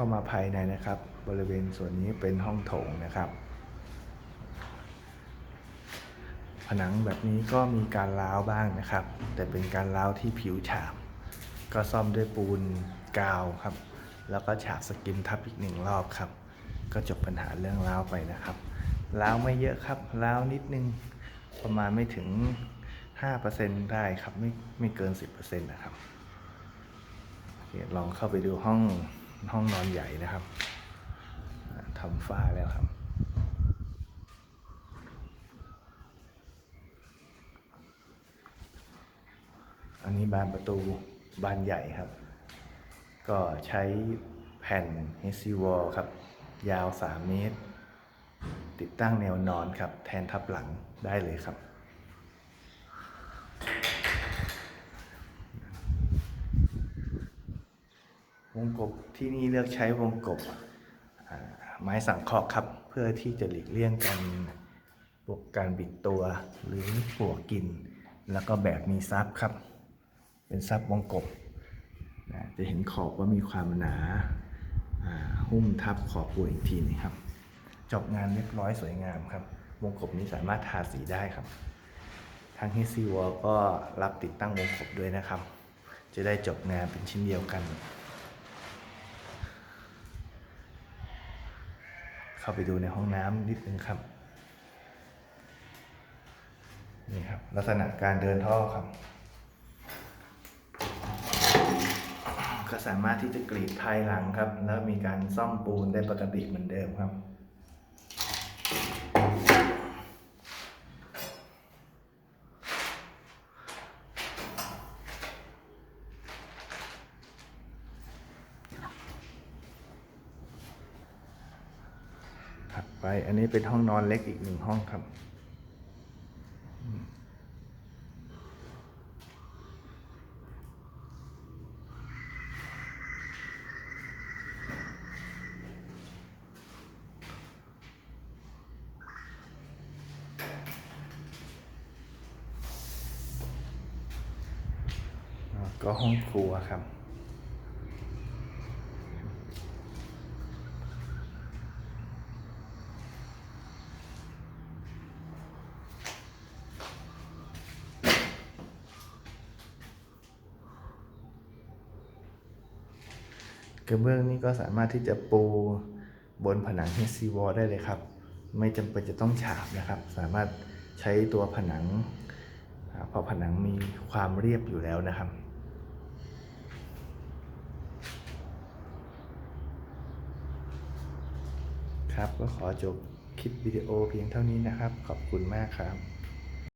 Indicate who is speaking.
Speaker 1: เข้ามาภายในนะครับ บริเวณส่วนนี้เป็นห้องโถงนะครับ ผนังแบบนี้ก็มีการร้าวบ้างนะครับ แต่เป็นการร้าวที่ผิวฉาบ ก็ซ่อมด้วยปูนกาวครับ แล้วก็ฉาบสกิมทับอีกหนึ่งรอบครับ ก็จบปัญหาเรื่องร้าวไปนะครับร้าวไม่เยอะครับร้าวนิดนึงประมาณไม่ถึง 5%ได้ครับ ไม่ไม่เกิน 10%นะครับลองเข้าไปดูห้อง ห้องนอนใหญ่นะครับทำฝ้าแล้วครับ อันนี้บานประตูบานใหญ่ครับ ก็ใช้แผ่น HC wall ครับ ยาว 3 เมตร ติดตั้งแนวนอนครับ แทนทับหลังได้เลยครับ วงกบที่นี่เลือกใช้วงกบไม้สังเคราะห์ครับ เพื่อที่จะหลีกเลี่ยงการปวกการบิดตัวหรือปวกิน แล้วก็แบบมีซับครับ เป็นซับวงกบนะจะเห็นขอบว่ามีความหนาหุ้มทับขอบปูอีกทีนึงครับ จบงานเรียบร้อยสวยงามครับ วงกบนี้สามารถทาสีได้ครับ ทางฮิซีวอลก็รับติดตั้งวงกบด้วยนะครับ จะได้จบงานเป็นชิ้นเดียวกัน เข้าไปดูในห้องน้ำนิดนึงครับนี่ครับ ลักษณะการเดินท่อครับ ก็สามารถที่จะกรีดภายหลังครับ แล้วมีการซ่อมปูนได้ปกติเหมือนเดิมครับ ถัดไป อันนี้เป็นห้องนอนเล็กอีกหนึ่งห้องครับ ก็ห้องครัวครับ กระเบื้องนี่ก็สามารถที่จะปูบนผนัง HC wall ได้เลยครับ ไม่จำเป็นจะต้องฉาบนะครับ สามารถใช้ตัวผนังเพราะผนังมีความเรียบอยู่แล้วนะครับ ครับก็ขอจบคลิปวิดีโอเพียงเท่านี้นะครับ ขอบคุณมากครับ